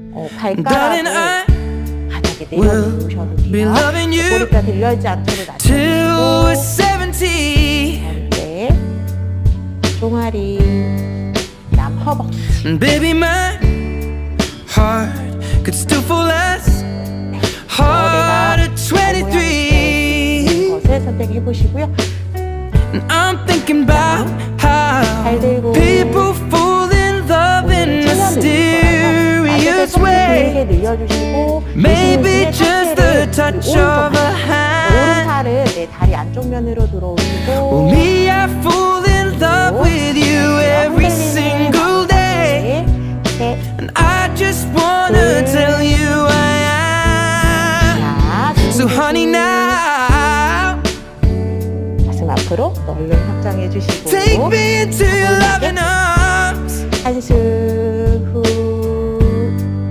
어, Darling, 발가락을 I 바닥에 will 내려놓으셔도 be 돼요. loving you 꼬리뼈 들려있지 않도록 till we're 낮춰주시고 70. 네. 종아리 남 허벅지 And baby, my heart could still fall as hard at 23. 있는 것을 선택해 보시고요. And I'm thinking about 길게 늘려주시고 Maybe just the touch of a hand. 오른팔은 내 다리 안쪽 면으로 들어오시고 me, I fall in love with you every single day. 셋, And I just wanna tell you I am. 자, So, honey, now 가슴 앞으로 얼른 확장해 주시고 take me into your loving arms.